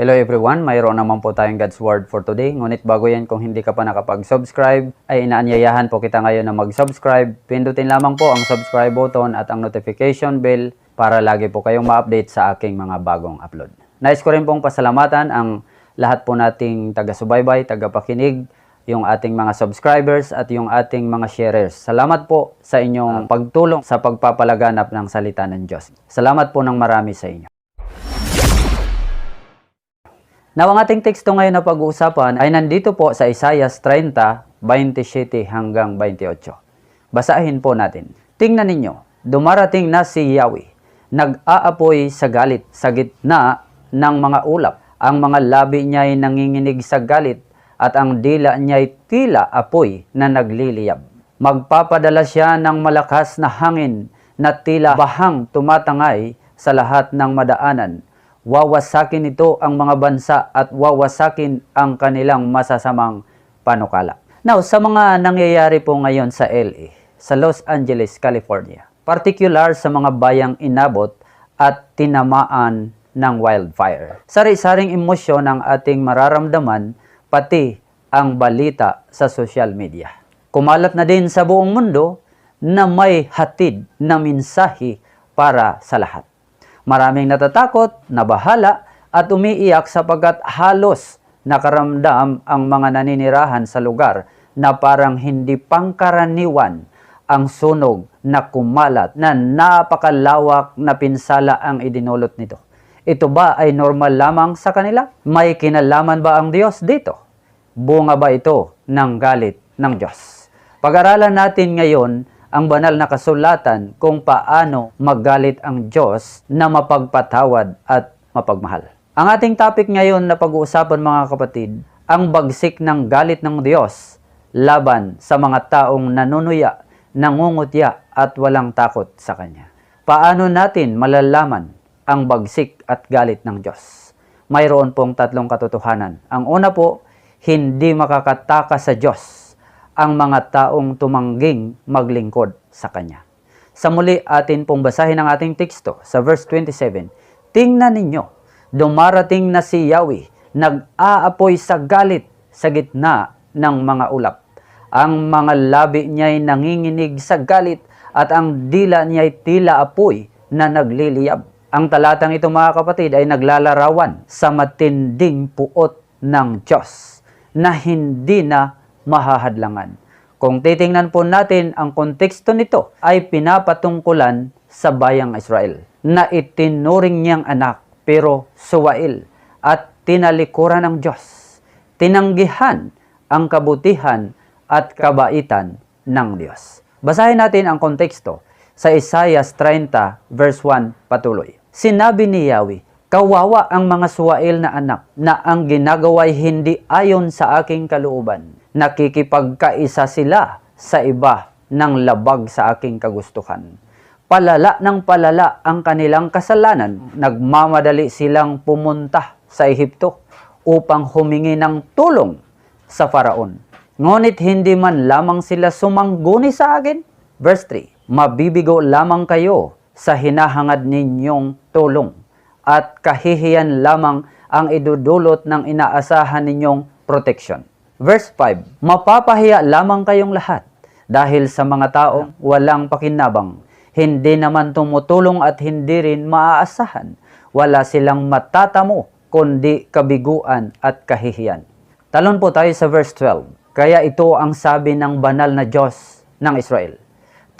Hello everyone, mayroon naman po tayong God's Word for today. Ngunit bago yan, kung hindi ka pa nakapag-subscribe, ay inaanyayahan po kita ngayon na mag-subscribe. Pindutin lamang po ang subscribe button at ang notification bell para lagi po kayong ma-update sa aking mga bagong upload. Nais ko rin pong pasalamatan ang lahat po nating taga-subaybay, taga-pakinig, yung ating mga subscribers at yung ating mga sharers. Salamat po sa inyong pagtulong sa pagpapalaganap ng salita ng Diyos. Salamat po ng marami sa inyo. Now, ang ating teksto ngayon na pag-uusapan ay nandito po sa Isaiah 30, 27 hanggang 28. Basahin po natin. Tingnan ninyo, dumarating na si Yahweh, nag-aapoy sa galit sa gitna ng mga ulap. Ang mga labi niya ay nanginginig sa galit at ang dila niya ay tila apoy na nagliliyab. Magpapadala siya ng malakas na hangin na tila bahang tumatangay sa lahat ng madaanan wawasakin ito ang mga bansa at wawasakin ang kanilang masasamang panukala. Now, sa mga nangyayari po ngayon sa LA, sa Los Angeles, California, particular sa mga bayang inabot at tinamaan ng wildfire. Sari-saring emosyon ang ating mararamdaman pati ang balita sa social media. Kumalat na din sa buong mundo na may hatid na mensahe para sa lahat. Maraming natatakot, nabahala, at umiiyak sapagkat halos nakaramdam ang mga naninirahan sa lugar na parang hindi pangkaraniwan ang sunog na kumalat na napakalawak na pinsala ang idinulot nito. Ito ba ay normal lamang sa kanila? May kinalaman ba ang Diyos dito? Bunga ba ito ng galit ng Diyos? Pag-aralan natin ngayon ang banal na kasulatan kung paano maggalit ang Diyos na mapagpatawad at mapagmahal. Ang ating topic ngayon na pag-uusapan mga kapatid, ang bagsik ng galit ng Diyos laban sa mga taong nanunuya, nangungutya at walang takot sa Kanya. Paano natin malalaman ang bagsik at galit ng Diyos? Mayroon pong tatlong katotohanan. Ang una po, hindi makakataka sa Diyos ang mga taong tumangging maglingkod sa Kanya. Sa muli atin pong basahin ang ating teksto sa verse 27. Tingnan ninyo, dumarating na si Yahweh, nag-aapoy sa galit sa gitna ng mga ulap. Ang mga labi niya'y nanginginig sa galit at ang dila niya'y tila apoy na nagliliyab. Ang talatang ito mga kapatid ay naglalarawan sa matinding puot ng Diyos na hindi na mahahadlangan. Kung titingnan po natin ang konteksto nito ay pinapatungkulan sa bayang Israel na itinuring niyang anak pero suwail at tinalikuran ng Diyos. Tinanggihan ang kabutihan at kabaitan ng Diyos. Basahin natin ang konteksto sa Isaiah 30 verse 1 patuloy. Sinabi ni Yahweh, Kawawa ang mga suwail na anak na ang ginagawa'y hindi ayon sa aking kalooban. Nakikipagkaisa sila sa iba ng labag sa aking kagustuhan. Palala ng palala ang kanilang kasalanan. Nagmamadali silang pumunta sa Ehipto upang humingi ng tulong sa Faraon. Ngunit hindi man lamang sila sumangguni sa akin. Verse 3, Mabibigo lamang kayo sa hinahangad ninyong tulong at kahihiyan lamang ang idudulot ng inaasahan ninyong protection. Verse 5, Mapapahiya lamang kayong lahat dahil sa mga taong walang pakinabang, hindi naman tumutulong at hindi rin maaasahan. Wala silang matatamo kundi kabiguan at kahihiyan. Talon po tayo sa verse 12. Kaya ito ang sabi ng banal na Diyos ng Israel.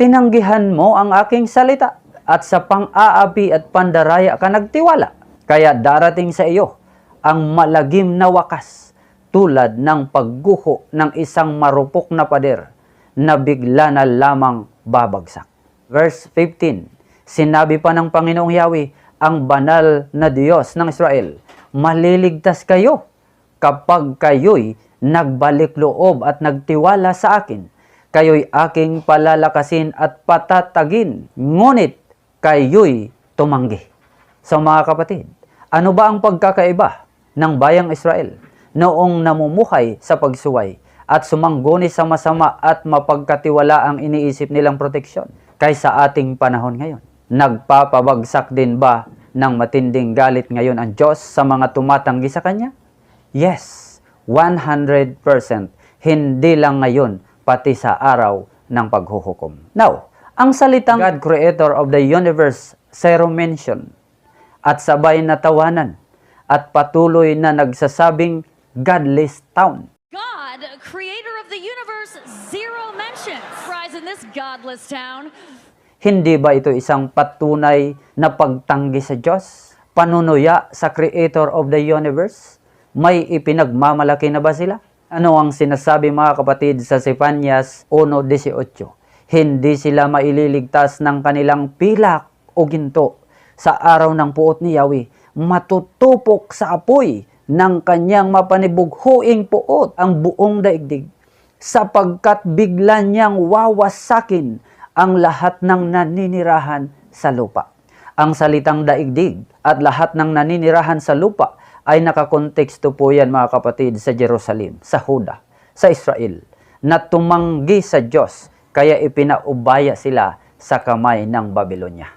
Tinanggihan mo ang aking salita at sa pang-aapi at pandaraya ka nagtiwala. Kaya darating sa iyo ang malagim na wakas tulad ng pagguho ng isang marupok na pader na bigla na lamang babagsak. Verse 15, Sinabi pa ng Panginoong Yahweh, ang banal na Diyos ng Israel, maliligtas kayo kapag kayo'y nagbalik loob at nagtiwala sa akin. Kayo'y aking palalakasin at patatagin, ngunit kayo'y tumanggi. So mga kapatid, ano ba ang pagkakaiba ng bayang Israel noong namumuhay sa pagsuway at sumangguni sa masama at mapagkatiwala ang iniisip nilang proteksyon kaysa ating panahon ngayon? Nagpapabagsak din ba ng matinding galit ngayon ang Diyos sa mga tumatanggi sa Kanya? Yes, 100%. Hindi lang ngayon, pati sa araw ng paghuhukom. Now, ang salitang God, Creator of the Universe, zero mention, at sabay na tawanan, at patuloy na nagsasabing godless town. God, creator of the universe, zero mentions. Rise in this godless town. Hindi ba ito isang patunay na pagtanggi sa Diyos? Panunuya sa Creator of the Universe? May ipinagmamalaki na ba sila? Ano ang sinasabi mga kapatid sa Sipanyas 1.18? Hindi sila maililigtas ng kanilang pilak o ginto sa araw ng puot ni Yahweh. Matutupok sa apoy ng kanyang mapanibughuing puot ang buong daigdig sapagkat bigla niyang wawasakin ang lahat ng naninirahan sa lupa. Ang salitang daigdig at lahat ng naninirahan sa lupa ay nakakonteksto po yan mga kapatid sa Jerusalem, sa Huda, sa Israel, na tumanggi sa Diyos kaya ipinaubaya sila sa kamay ng Babylonia.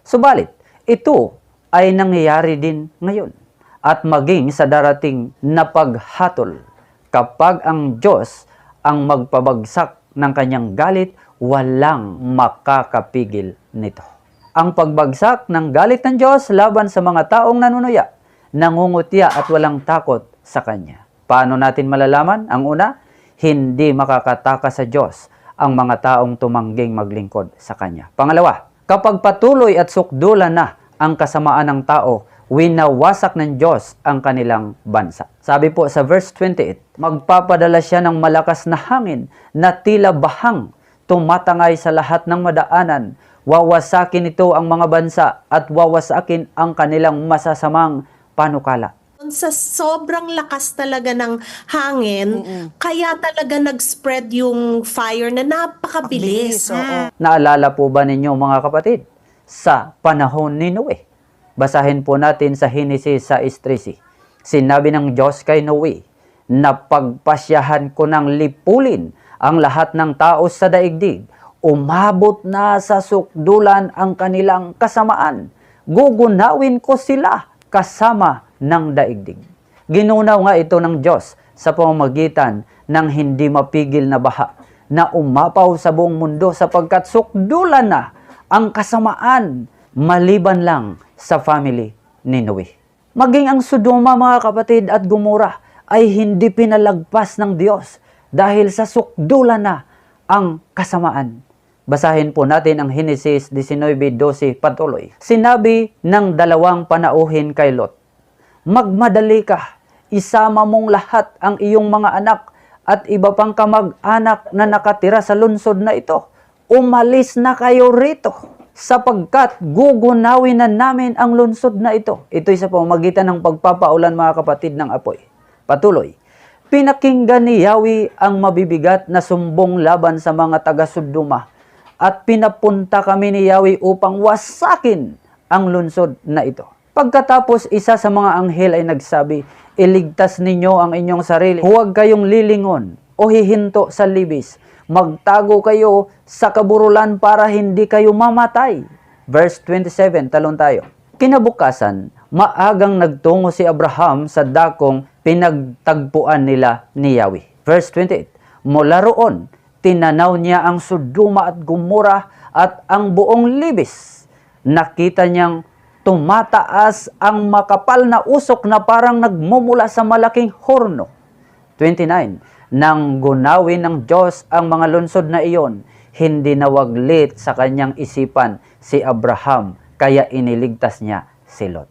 Subalit, ito ay nangyayari din ngayon at maging sa darating na paghatol kapag ang Diyos ang magpabagsak ng kanyang galit, walang makakapigil nito. Ang pagbagsak ng galit ng Diyos laban sa mga taong nanunuya, nangungutya at walang takot sa Kanya. Paano natin malalaman? Ang una, hindi makakataka sa Diyos ang mga taong tumangging maglingkod sa Kanya. Pangalawa, kapag patuloy at sukdulan na ang kasamaan ng tao, winawasak ng Diyos ang kanilang bansa. Sabi po sa verse 28, magpapadala siya ng malakas na hangin na tila bahang tumatangay sa lahat ng madaanan. Wawasakin ito ang mga bansa at wawasakin ang kanilang masasamang panukala. sa sobrang lakas talaga ng hangin, kaya talaga nag-spread yung fire na napakabilis. Bilis. Naalala po ba ninyo mga kapatid? Sa panahon ni Noe. Basahin po natin sa Genesis sa 13. Sinabi ng Diyos kay Noe, na pagpasyahan ko ng lipulin ang lahat ng tao sa daigdig. Umabot na sa sukdulan ang kanilang kasamaan. Gugunawin ko sila kasama ng daigdig. Ginunaw nga ito ng Diyos sa pamamagitan ng hindi mapigil na baha na umapaw sa buong mundo sapagkat sukdulan na ang kasamaan maliban lang sa family ni Noe. Maging ang Sodoma mga kapatid at Gomora ay hindi pinalagpas ng Diyos dahil sa sukdulan na ang kasamaan. Basahin po natin ang Genesis 19.12 patuloy. Sinabi ng dalawang panauhin kay Lot, Magmadali ka, isama mong lahat ang iyong mga anak at iba pang kamag-anak na nakatira sa lungsod na ito. Umalis na kayo rito sapagkat gugunawin na namin ang lungsod na ito. Ito'y sa pamamagitan ng pagpapaulan mga kapatid ng apoy. Patuloy. Pinakinggan ni Yahweh ang mabibigat na sumbong laban sa mga taga-Sodoma at pinapunta kami ni Yahweh upang wasakin ang lungsod na ito. Pagkatapos isa sa mga anghel ay nagsabi, Iligtas ninyo ang inyong sarili. Huwag kayong lilingon o hihinto sa libis. Magtago kayo sa kaburulan para hindi kayo mamatay. Verse 27, talon tayo. Kinabukasan, maagang nagtungo si Abraham sa dakong pinagtagpuan nila ni Yahweh. Verse 28, Mula roon, tinanaw niya ang Sodoma at Gomora at ang buong libis. Nakita niyang tumataas ang makapal na usok na parang nagmumula sa malaking horno. 29. Nang gunawin ng Diyos ang mga lungsod na iyon, hindi nawaglit sa kanyang isipan si Abraham, kaya iniligtas niya si Lot.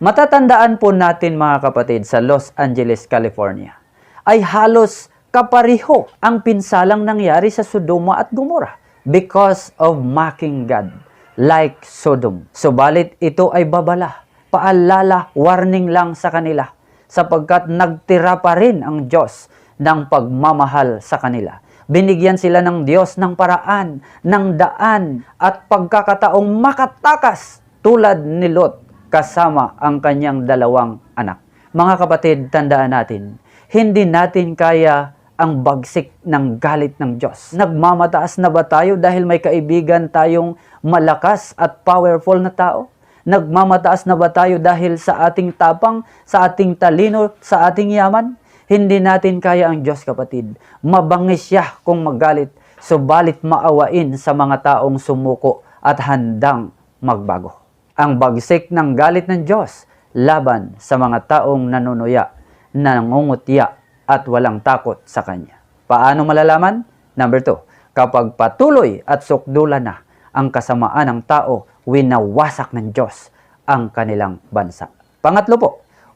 Matatandaan po natin mga kapatid sa Los Angeles, California, ay halos kapariho ang pinsalang nangyari sa Sodoma at Gomora because of mocking God like Sodom. Subalit ito ay babala, paalala, warning lang sa kanila sapagkat nagtira pa rin ang Diyos ng pagmamahal sa kanila. Binigyan sila ng Diyos ng paraan, ng daan at pagkakataong makatakas tulad ni Lot kasama ang kanyang dalawang anak. Mga kapatid, tandaan natin, hindi natin kaya ang bagsik ng galit ng Diyos. Nagmamataas na ba tayo dahil may kaibigan tayong malakas at powerful na tao? Nagmamataas na ba tayo dahil sa ating tapang, sa ating talino, sa ating yaman? Hindi natin kaya ang Diyos kapatid. Mabangis siya kung magalit, subalit maawain sa mga taong sumuko at handang magbago. Ang bagsik ng galit ng Diyos laban sa mga taong nanunuya, nangungutya at walang takot sa Kanya. Paano malalaman? Number two, kapag patuloy at sukdulan na ang kasamaan ng tao, winawasak ng Diyos ang kanilang bansa. Pangatlo po,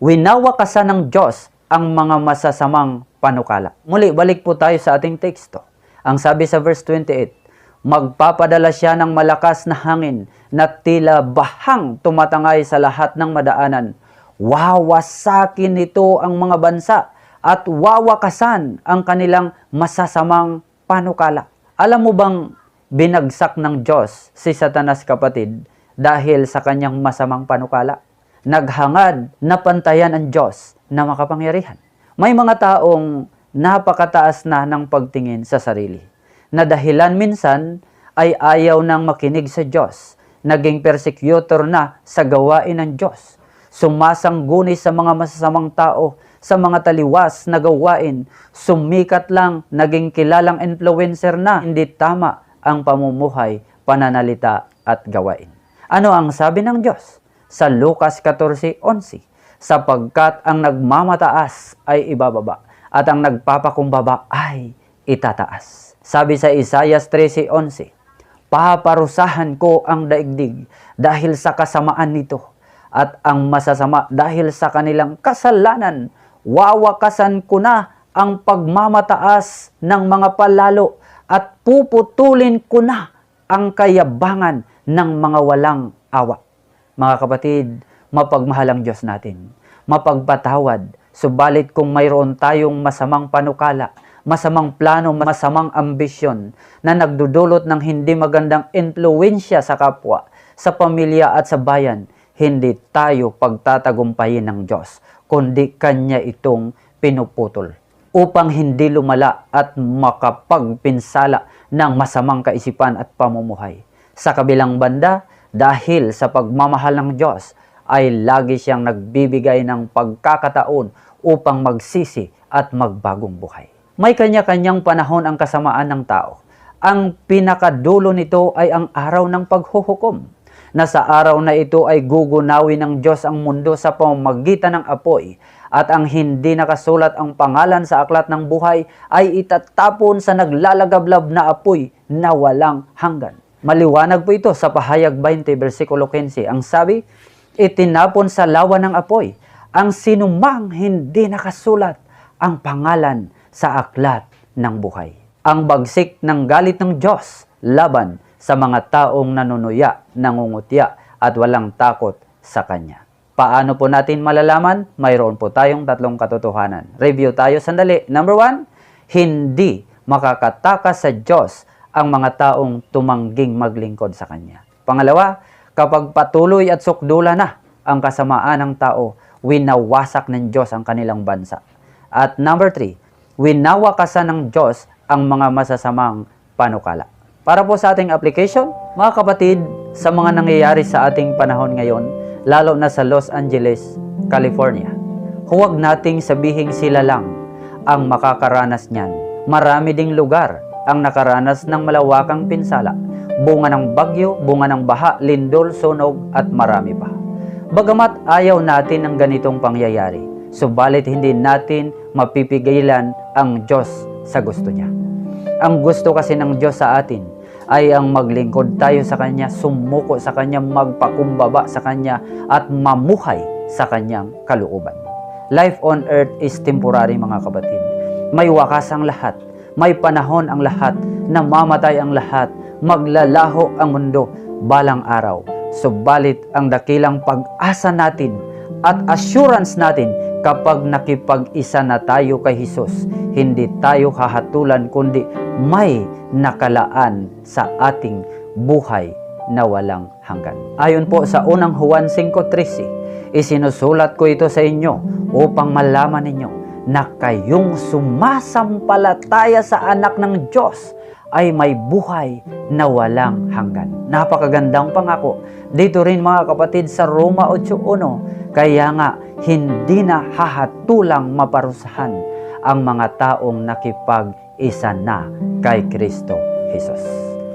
winawakasan ng Diyos ang mga masasamang panukala. Muli, balik po tayo sa ating teksto. Ang sabi sa verse 28, magpapadala siya ng malakas na hangin na tila bahang tumatangay sa lahat ng madaanan. Wawasakin nito ang mga bansa at wawakasan ang kanilang masasamang panukala. Alam mo bang binagsak ng Diyos si Satanas kapatid dahil sa kanyang masamang panukala? Naghangad na pantayan ang Diyos na makapangyarihan. May mga taong napakataas na ng pagtingin sa sarili na dahilan minsan ay ayaw nang makinig sa Diyos. Naging persecutor na sa gawain ng Diyos. Sumasangguni sa mga masasamang tao, sa mga taliwas na gawain. Sumikat lang, naging kilalang influencer na. Hindi tama ang pamumuhay, pananalita at gawain. Ano ang sabi ng Diyos? Sa Lucas 14.11 Sapagkat ang nagmamataas ay ibababa at ang nagpapakumbaba ay itataas. Sabi sa Isaiah 13.11 Paparusahan ko ang daigdig dahil sa kasamaan nito at ang masasama dahil sa kanilang kasalanan. Wawakasan ko na ang pagmamataas ng mga palalo at puputulin ko na ang kayabangan ng mga walang awa. Mga kapatid, mapagmahal ang Diyos natin. Mapagpatawad. Subalit kung mayroon tayong masamang panukala, masamang plano, masamang ambisyon na nagdudulot ng hindi magandang impluensya sa kapwa, sa pamilya at sa bayan, hindi tayo pagtatagumpayin ng Diyos, kundi Kanya itong pinuputol upang hindi lumala at makapagpinsala ng masamang kaisipan at pamumuhay. Sa kabilang banda, dahil sa pagmamahal ng Diyos, ay lagi siyang nagbibigay ng pagkakataon upang magsisi at magbagong buhay. May kanya-kanyang panahon ang kasamaan ng tao. Ang pinakadulo nito ay ang araw ng paghuhukom na sa araw na ito ay gugunawin ng Diyos ang mundo sa pamamagitan ng apoy at ang hindi nakasulat ang pangalan sa aklat ng buhay ay itatapon sa naglalagablab na apoy na walang hanggan. Maliwanag po ito sa pahayag 20 versikulo 15. Ang sabi, itinapon sa lawa ng apoy ang sinumang hindi nakasulat ang pangalan sa aklat ng buhay. Ang bagsik ng galit ng Diyos laban sa mga taong nanunuya, nangungutya at walang takot sa Kanya. Paano po natin malalaman? Mayroon po tayong tatlong katotohanan. Review tayo sandali. Number one, hindi makakatakas sa Diyos ang mga taong tumangging maglingkod sa Kanya. Pangalawa, kapag patuloy at sukdula na ang kasamaan ng tao, winawasak ng Diyos ang kanilang bansa. At number three, winawakasan ng Diyos ang mga masasamang panukala. Para po sa ating application, mga kapatid, sa mga nangyayari sa ating panahon ngayon, lalo na sa Los Angeles, California, huwag nating sabihing sila lang ang makakaranas niyan. Marami ding lugar ang nakaranas ng malawakang pinsala, bunga ng bagyo, bunga ng baha, lindol, sunog at marami pa. Bagamat ayaw natin ng ganitong pangyayari, subalit hindi natin mapipigilan ang Diyos sa gusto niya. Ang gusto kasi ng Diyos sa atin ay ang maglingkod tayo sa Kanya, sumuko sa Kanya, magpakumbaba sa Kanya, at mamuhay sa Kanyang kalooban. Life on earth is temporary mga kapatid. May wakas ang lahat. May panahon ang lahat. Namamatay ang lahat. Maglalaho ang mundo balang araw. Subalit ang dakilang pag-asa natin at assurance natin kapag nakipag-isa na tayo kay Jesus, hindi tayo hahatulan kundi may nakalaan sa ating buhay na walang hanggan. Ayon po sa unang Juan 5.13, isinusulat ko ito sa inyo upang malaman ninyo na kayong sumasampalataya sa anak ng Diyos ay may buhay na walang hanggan. Napakagandang pangako. Dito rin mga kapatid sa Roma 8.1, kaya nga hindi na hahatulang maparusahan ang mga taong nakipag-isa na kay Kristo Jesus.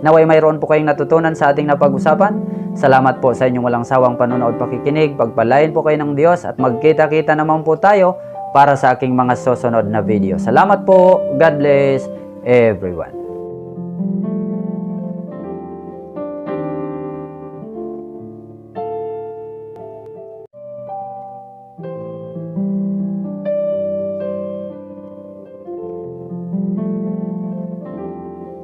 Naway mayroon po kayong natutunan sa ating napag-usapan. Salamat po sa inyong walang sawang panonood pakikinig. Pagpalain po kayo ng Diyos at magkita-kita naman po tayo para sa aking mga susunod na video. Salamat po. God bless everyone.